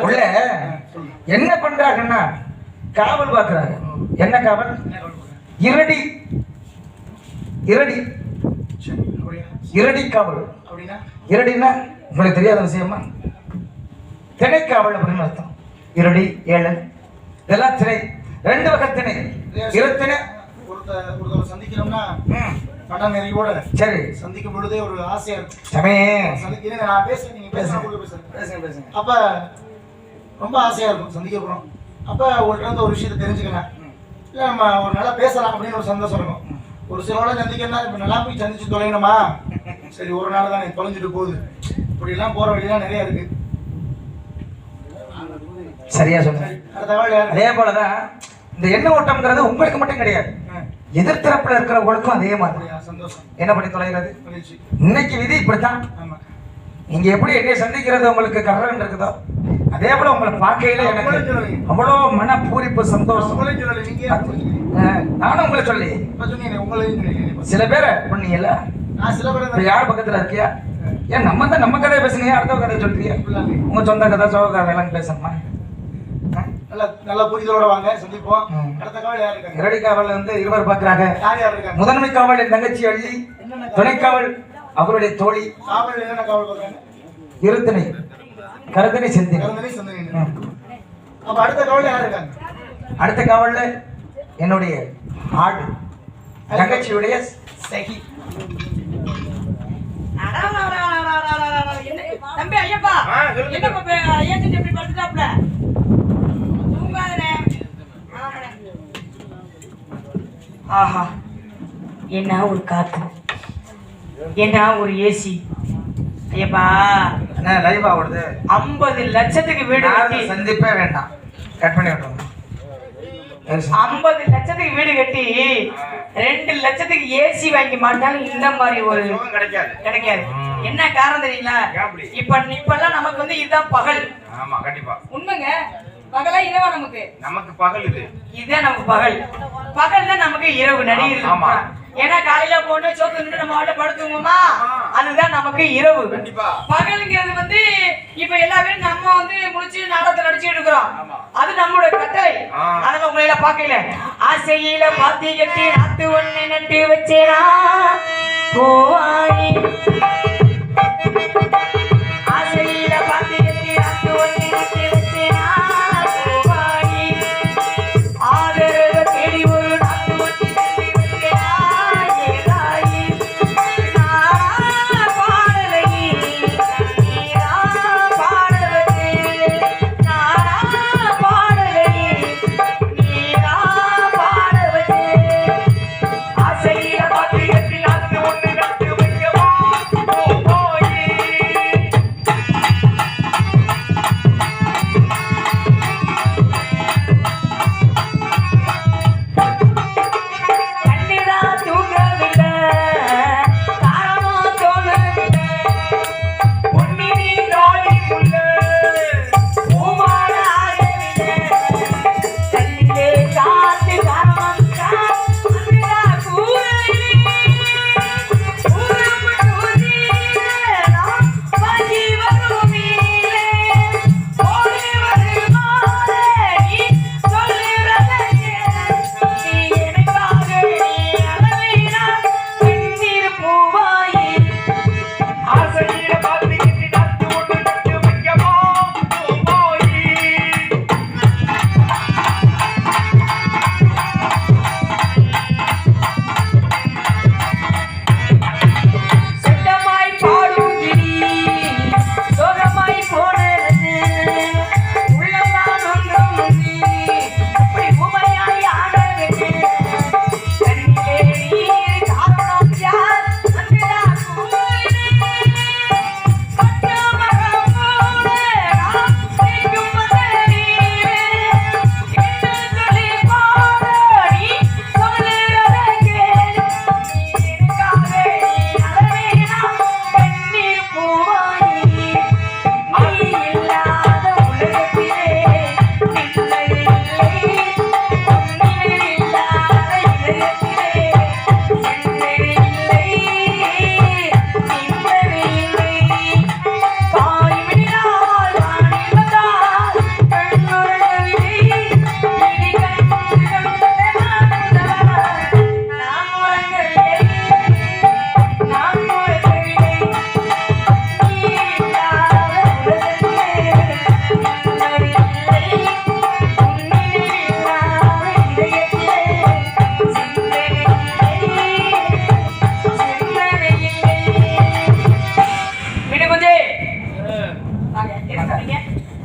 உள்ள. என்ன பண்றாங்கன்னா காவல் பார்க்கறாங்க என்ன காவல்? காவல்? இரடி. இரடி? இரடி காவல். இரடின்னா உங்களுக்கு தெரியாத விஷயமா? திணைக்காவல் அப்படின்னு அர்த்தம். இரடி ஏழு இதெல்லாம் திணை. ரெண்டு வகை திணை. இருத்திணை ஒருத்த ஒருத்தவரை சந்திக்கிறோம்னா ம், மன நிறைவோட சரி. சந்திக்கும் பொழுதே ஒரு ஆசையா இருக்கும். சமே. நான் பேசுறேன். நீங்க பேசுங்க பேசுங்க. பேசுங்க அப்ப ரொம்ப ஆசையா இருக்கும் சந்திக்க போறோம். அப்ப உங்கள்ட்ட இருந்து ஒரு விஷயத்தை தெரிஞ்சுக்கலாம் இல்ல நம்ம ஒரு நல்லா பேசலாம் அப்படின்னு ஒரு சந்தோஷம் இருக்கும். ஒரு சிலரோட சந்திக்கணும்னா இப்ப நல்லா போய் சந்திச்சு தொலையணுமா? சரி ஒரு நாள் தானே தொலைஞ்சிட்டு போகுது. இப்படி எல்லாம் போற வழியெல்லாம் நிறைய இருக்கு. சரியா சொன்னேன் அதே போலதான் இந்த எண்ண ஓட்டம்ங்கிறது உங்களுக்கு மட்டும் கிடையாது. எதிர்த்தரப்புல இருக்கிறவங்களுக்கும் அதே மாதிரி. என்ன பண்ணி தொலைகிறது? இன்னைக்கு விதி இப்படித்தான். நீங்க எப்படி என்னை சந்திக்கிறது உங்களுக்கு கர்றன் இருக்குதோ அதே போல உங்களை பார்க்கையில எனக்கு அவ்வளோ மன பூரிப்பு சந்தோஷம் நானும் உங்களை சொல்லி சில பேரை பண்ணீங்கல்ல நான் சில பேர் இப்ப யார் பக்கத்துல இருக்கியா? ஏன் நம்ம தான் நம்ம கதையை பேசுனீங்க அடுத்த கதை சொல்றியா? உங்க சொந்த கதை சோக கதை எல்லாம் பேசணுமா? நல்ல நல்ல புரிதலோட வாங்க சந்திப்போம். அடுத்த காவல் யார் இருக்காங்க இரடி காவல் வந்து இருவர் பார்க்கறாங்க யார் யார் இருக்காங்க முதன்மை காவல் என் தங்கச்சி அள்ளி காவல்? துணை காவல் அவருடைய தோழி காவல் என்னென்ன காவல் பார்க்கறாங்க இருத்திணை கருத்தினை சிந்தினை கருந்தனை சந்தனை. அப்ப அடுத்த காவல் யார் இருக்காங்க அடுத்த காவல்ல என்னுடைய ஆடு தங்கச்சியுடைய சகி தம்பி ஐயப்பா. என்னப்பா ஏஜென்ட் எப்படி படுத்துட்டாப்ல ஆஹா என்ன ஒரு காத்து? என்ன ஒரு ஏசி ஐயப்பா. என்ன லைவ் ஆகுது ஐம்பது லட்சத்துக்கு வீடு கட்டி. சந்திப்பே வேண்டாம். கட் பண்ணி விட்டுருங்க ஐம்பது லட்சத்துக்கு வீடு கட்டி ரெண்டு லட்சத்துக்கு ஏசி வாங்கி மாட்டாலும் இந்த மாதிரி ஒரு கிடைக்காது. கிடைக்காது. என்ன காரணம் தெரியுங்களா? அப்படி? இப்ப இப்பெல்லாம் நமக்கு வந்து இதுதான் பகல். ஆமா கண்டிப்பா. உண்மைங்க. பகலா இரவா நமக்கு? நமக்கு பகல் இது. இதுதான் நமக்கு பகல். பகல் தான் நமக்கு இரவு நடிகர் ஆமா. ஏன்னா காலையில போட்டு சோத்து நின்று நம்ம வாட்ட படுத்துவோமா. அதுதான் நமக்கு இரவு. கண்டிப்பா. பகலுங்கிறது வந்து இப்ப எல்லா பேரும் நம்ம வந்து முடிச்சு நாடகத்தை நடிச்சுட்டு இருக்கிறோம். அது நம்மளோட கட்டளை. அதனால உங்களை எல்லாம் பார்க்கல. ஆசையில பாத்தி கட்டி நாத்து ஒண்ணு நட்டு வச்சேனா? போவாயி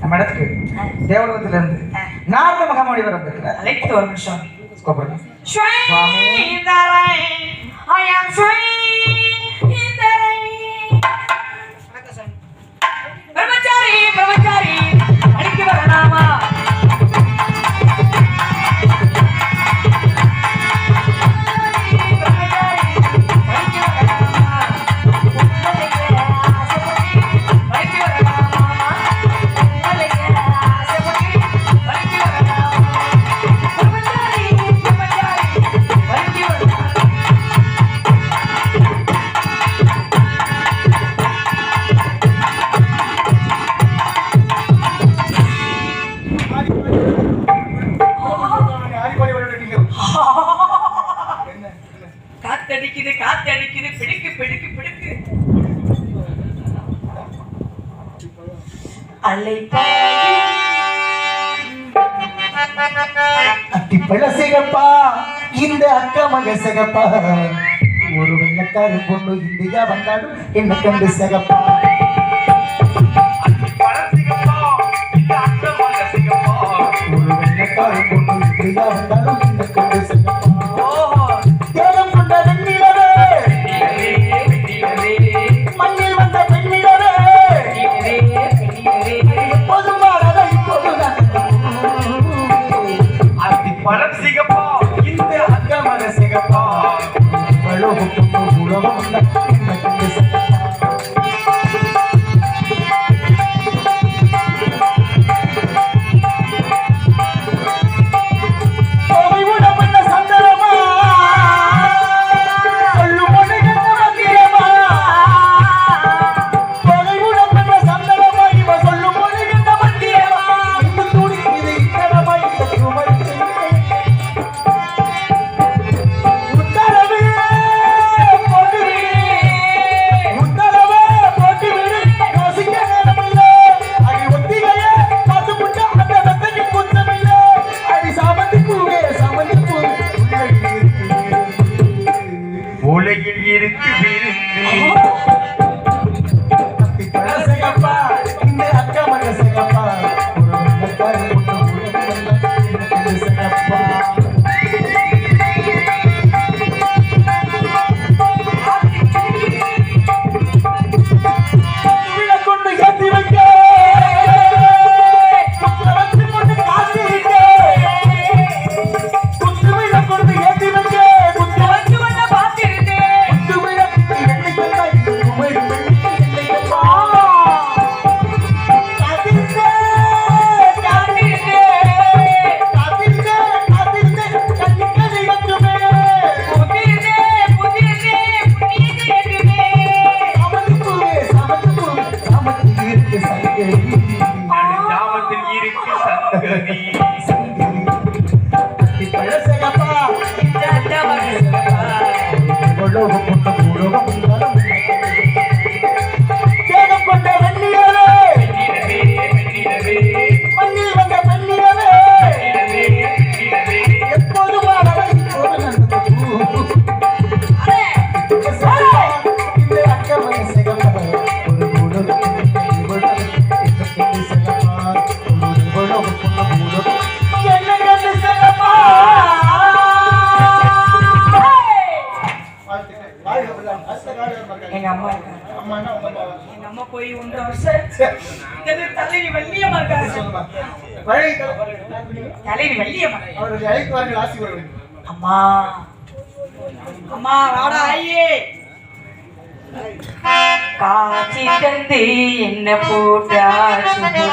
நம்ம இடத்துக்கு தேவலோகத்துல இருந்து Narada மகாமணி I am free in the rain. பிரம்மச்சாரி பிரம்மச்சாரி அடிக்கு வரலாமா அத்திப்பழ சிகப்பா இந்த அக்கா மக சிகப்பா. ஒரு வெள்ளக்கார பொண்ணு இந்தியா வந்தாலும் என்ன கண்டு சிகப்பா. ஒரு வெள்ளக்கார பொண்ணு இந்தியா வந்தாலும் என்ன கண்டு లోహ పుట్ట భూలోహ పుట్ట பழைய தலைவி வள்ளியம்மா அவர்கள் அழைத்து வாருங்கள் ஆசி கூற அம்மா. அம்மா வாடா. ஐயே காட்சி தந்து என்ன போட்டாச்சு